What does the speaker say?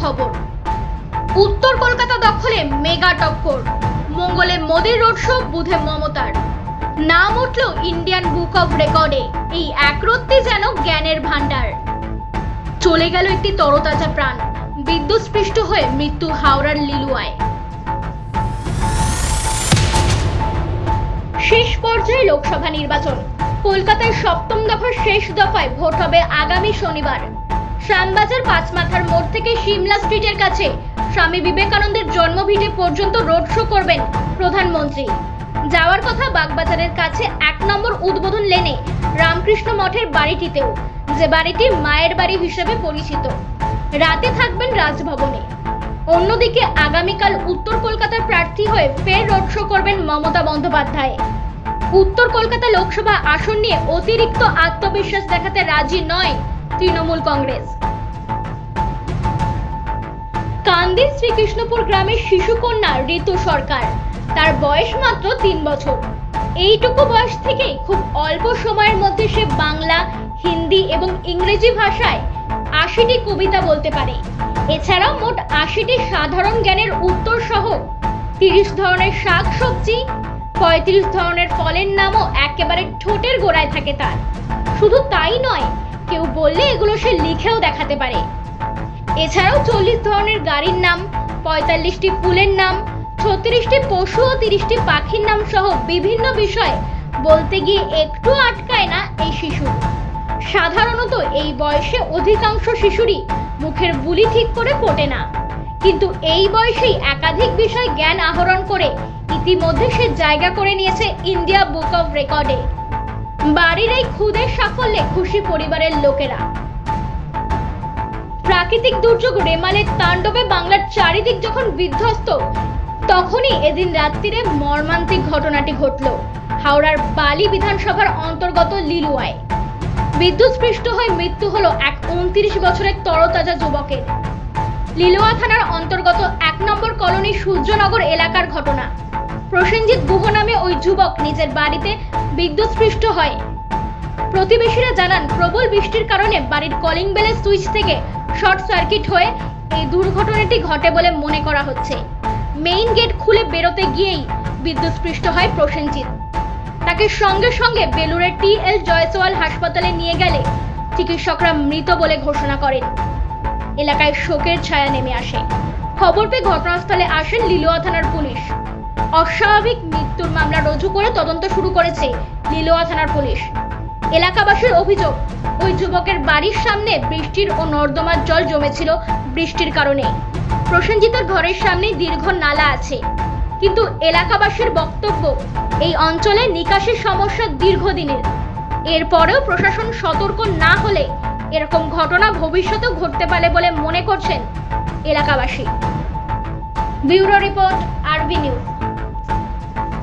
খবর। উত্তর কলকাতা দখলে মেগা টক্কর। মঙ্গলে মোদীর রোড শো, বুধে মমতার। নাম উঠল ইন্ডিয়ান বুক অফ রেকর্ডে, এই একরত্তি যেন জ্ঞানের ভান্ডার চলে গেল একটি তরতাজা প্রাণ, বিদ্যুৎ স্পৃষ্ট হয়ে মৃত্যু হাওড়ার লিলুয়ায়। শেষ পর্যায়ে লোকসভা নির্বাচন, কলকাতায় সপ্তম দফার শেষ দফায় ভোট হবে আগামী শনিবার। শ্যামবাজার পাঁচ মাথার মোড় থেকে সিমলা স্ট্রিটের কাছে স্বামী বিবেকানন্দের জন্মভিটে পর্যন্ত রোড শো করবেন প্রধানমন্ত্রী। যাওয়ার কথা বাগবাজারের কাছে এক নম্বর উদ্বোধন লেনে রামকৃষ্ণ মঠের বাড়িটিতেও, যে বাড়িটি মায়ের বাড়ি হিসেবে পরিচিত। রাতে থাকবেন রাজভবনে। অন্যদিকে আগামীকাল উত্তর কলকাতার প্রার্থী হয়ে ফের রোড শো করবেন মমতা বন্দ্যোপাধ্যায়। উত্তর কলকাতা লোকসভা আসন নিয়ে অতিরিক্ত আত্মবিশ্বাস দেখাতে রাজি নয় তৃণমূল কংগ্রেস। কান্দির শ্রীকৃষ্ণপুর গ্রামের শিশুকন্যা ঋতু সরকার। তার বয়স মাত্র তিন বছর। এইটুকু বয়স থেকেই খুব অল্প সময়ের মধ্যে সে বাংলা, হিন্দি এবং ইংরেজি ভাষায় আশিটি কবিতা বলতে পারে। এছাড়াও মোট আশিটি সাধারণ জ্ঞানের উত্তর সহ তিরিশ ধরনের শাক সবজি পঁয়ত্রিশ ধরনের ফলের নামও একেবারে ঠোঁটের গোড়ায় থাকে তার। শুধু তাই নয় কেউ বললে এগুলো সে লিখেও দেখাতে পারে। এছাড়াও চল্লিশ ধরনের গাড়ির নাম, পঁয়তাল্লিশটি ফুলের নাম, ছত্রিশটি পশু ও তিরিশটি পাখির নাম সহ বিভিন্ন বিষয় বলতে গিয়ে একটু আটকায় না এই শিশু। সাধারণত এই বয়সে অধিকাংশ শিশুরই মুখের বুলি ঠিক করে ফোটে না। কিন্তু এই বয়সেই একাধিক বিষয় জ্ঞান আহরণ করে ইতিমধ্যে সে জায়গা করে নিয়েছে ইন্ডিয়া বুক অফ রেকর্ডে। বাড়ির এই খুদের সাফল্যে খুশি পরিবারের লোকেরা। প্রাকৃতিক দুর্যোগ রেমালের তাণ্ডবে বাংলার চারিদিক যখন বিধ্বস্ত, তখনই এদিন রাত্রিরে মর্মান্তিক ঘটনাটি ঘটল। হাওড়ার বালি বিধানসভার অন্তর্গত লিলুয়ায়। বিদ্যুৎস্পৃষ্ট হয়ে মৃত্যু হল এক উনত্রিশ বছরের তরতাজা যুবকের। লিলুয়া থানার অন্তর্গত এক নম্বর কলোনি সূর্যনগর এলাকার ঘটনা। প্রসেনজিৎ গুহ নামে ওই যুবক নিজের বাড়িতে বিদ্যুৎস্পৃষ্ট হয়। প্রতিবেশীরা জানান, প্রবল বৃষ্টির কারণে বাড়ির কলিং বেলের সুইচ থেকে শর্ট সার্কিট হয়ে এই দুর্ঘটনাটি ঘটে বলে মনে করা হচ্ছে। মেইন গেট খুলে বেরোতে গিয়েই বিদ্যুৎস্পৃষ্ট হয় প্রসেনজিৎ। তাকে সঙ্গে সঙ্গে বেলুরের টি এল জয়সওয়াল হাসপাতালে নিয়ে গেলে চিকিৎসকরা মৃত বলে ঘোষণা করেন। এলাকায় শোকের ছায়া নেমে আসে। খবর পেয়ে ঘটনাস্থলে আসেন লিলোয়া থানার পুলিশ। অস্বাভাবিক মৃত্যুর মামলা রুজু করে তদন্ত শুরু করেছে লিলোয়া থানার পুলিশ। এলাকাবাসীর অভিযোগ, ওই যুবকের বাড়ির সামনে বৃষ্টির ও নর্দমার জল জমেছিল বৃষ্টির কারণে। প্রসেনজিতের ঘরের সামনে দীর্ঘ নালা আছে। কিন্তু এলাকাবাসীর বক্তব্য, এই অঞ্চলে নিকাশের সমস্যা দীর্ঘদিনের। এরপরেও প্রশাসন সতর্ক না হলে এরকম ঘটনা ভবিষ্যতেও ঘটতে পারে বলে মনে করছেন এলাকাবাসী। Bureau report, R B news.